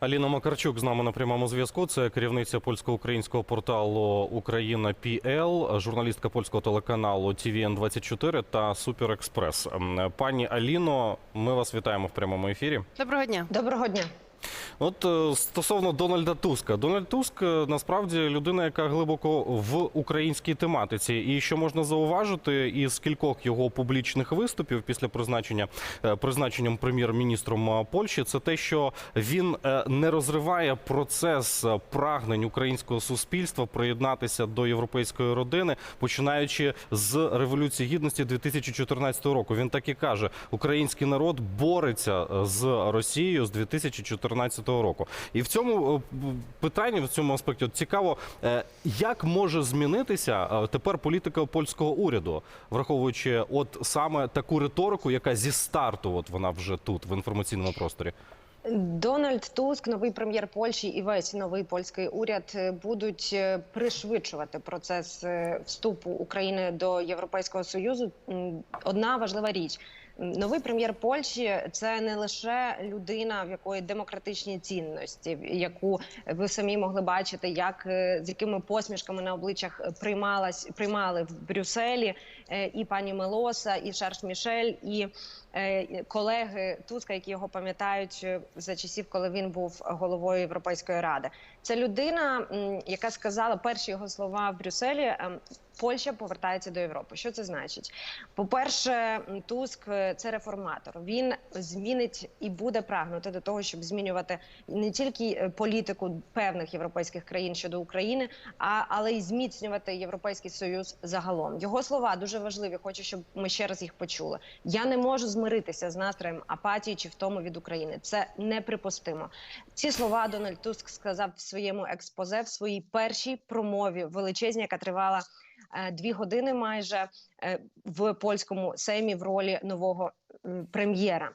Аліна Макарчук з нами на прямому зв'язку. Це керівниця польсько-українського порталу Україна ПІЛ», журналістка польського телеканалу tvn 24 та Суперекспрес. Пані Аліно, ми вас вітаємо в прямому ефірі. Доброго дня. Доброго дня. От е, стосовно Дональда Туска, Дональд Туск е, насправді людина, яка глибоко в українській тематиці, і що можна зауважити із кількох його публічних виступів після призначення е, призначенням прем'єр-міністром Польщі, це те, що він не розриває процес прагнень українського суспільства приєднатися до європейської родини, починаючи з революції гідності 2014 року. Він так і каже: український народ бореться з Росією з 2014 року. І в цьому е, питанні, в цьому аспекті, от цікаво, е, як може змінитися е, тепер політика польського уряду, враховуючи от саме таку риторику, яка зі старту, от вона вже тут в інформаційному просторі. Дональд Туск, новий прем'єр Польщі і весь новий польський уряд будуть пришвидшувати процес вступу України до Європейського союзу. Одна важлива річ. Новий прем'єр Польщі це не лише людина, в якої демократичні цінності, яку ви самі могли бачити, як е, з якими посмішками на обличчях приймалась приймали в Брюсселі е, і пані Мелоса, і Шарш Мішель, і е, колеги Туска, які його пам'ятають за часів, коли він був головою Європейської ради. Це людина, яка сказала перші його слова в Брюсселі. Польща повертається до Європи. Що це значить? По-перше, Туск е, це реформатор. Він змінить і буде прагнути до того, щоб змінювати не тільки е, політику певних європейських країн щодо України, а але й зміцнювати європейський союз загалом. Його слова дуже важливі. Хочу, щоб ми ще раз їх почули. Я не можу змиритися з настроєм апатії чи втому від України. Це неприпустимо. Ці слова Дональд Туск сказав в своєму експозе в своїй першій промові величезній, яка тривала дві години майже е, в польському сеймі в ролі нового прем'єра.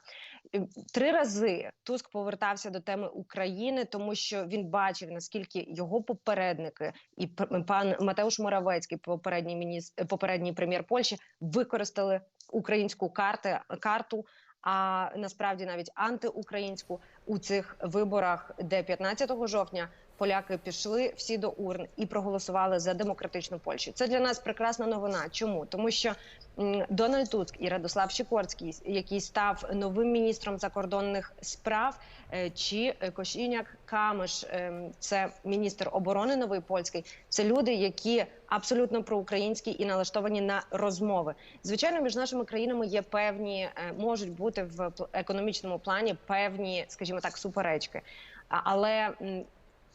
Е, Три рази Туск повертався до теми України, тому що він бачив наскільки його попередники і пан Матеуш Моравецький, попередній міністр, попередній прем'єр Польщі, використали українську карти, карту. А насправді навіть антиукраїнську у цих виборах, де 15 жовтня поляки пішли всі до урн і проголосували за демократичну Польщу. Це для нас прекрасна новина. Чому тому, що Дональд Туск і Радослав Сікорський, який став новим міністром закордонних справ, е, чи е, Кошіняк Камиш, е, це міністр оборони новий польський. Це люди, які абсолютно проукраїнські і налаштовані на розмови. Звичайно, між нашими країнами є певні, можуть бути в економічному плані певні, скажімо так, суперечки. Але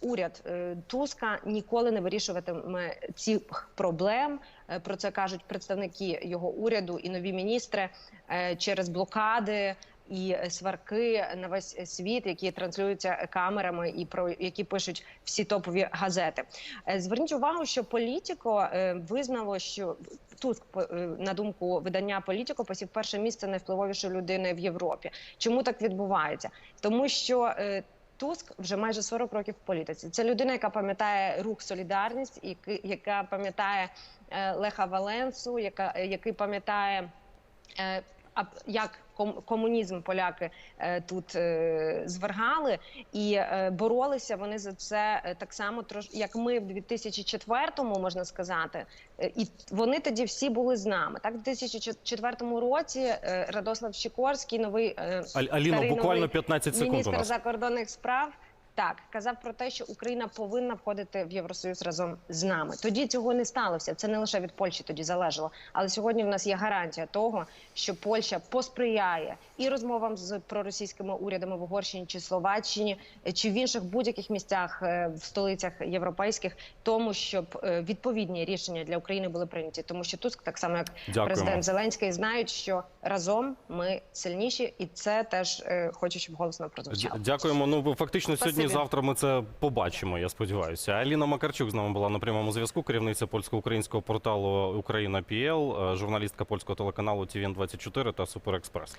уряд е, Туска ніколи не вирішуватиме цих проблем. Е, Про це кажуть представники його уряду і нові міністри е, через блокади. І сварки на весь світ, які транслюються камерами, і про які пишуть всі топові газети. Зверніть увагу, що політико визнало, що Туск, на думку видання Політико, посів перше місце найвпливовішої людини в Європі. Чому так відбувається? Тому що Туск вже майже 40 років в політиці. Це людина, яка пам'ятає рух Солідарність, яка пам'ятає е, Леха Валенсу, яка е, який пам'ятає. А як комунізм поляки е, тут е, звергали і е, боролися вони за це так само, як ми в 2004-му, можна сказати, і вони тоді всі були з нами. Так, в 2004 році Радослав Щекорський, новий Аліно, старий буквально новий 15 секунд у нас. закордонних справ. Так, казав про те, що Україна повинна входити в Євросоюз разом з нами. Тоді цього не сталося. Це не лише від Польщі тоді залежало. Але сьогодні в нас є гарантія того, що Польща посприяє і розмовам з проросійськими урядами в Угорщині чи Словаччині, чи в інших будь-яких місцях е, в столицях європейських, тому щоб е, відповідні рішення для України були прийняті. Тому що Туск, так само як Дякуємо. президент Зеленський, знають, що разом ми сильніші, і це теж е, хочу, щоб голосно прозвучало. Дя- Дякуємо. Ну фактично Спасибі. сьогодні, завтра ми це побачимо. Я сподіваюся. Аліна Макарчук з нами була на прямому зв'язку. Керівниця польсько-українського порталу Україна ПЛ, журналістка польського телеканалу tvn 24 та Суперекспрес.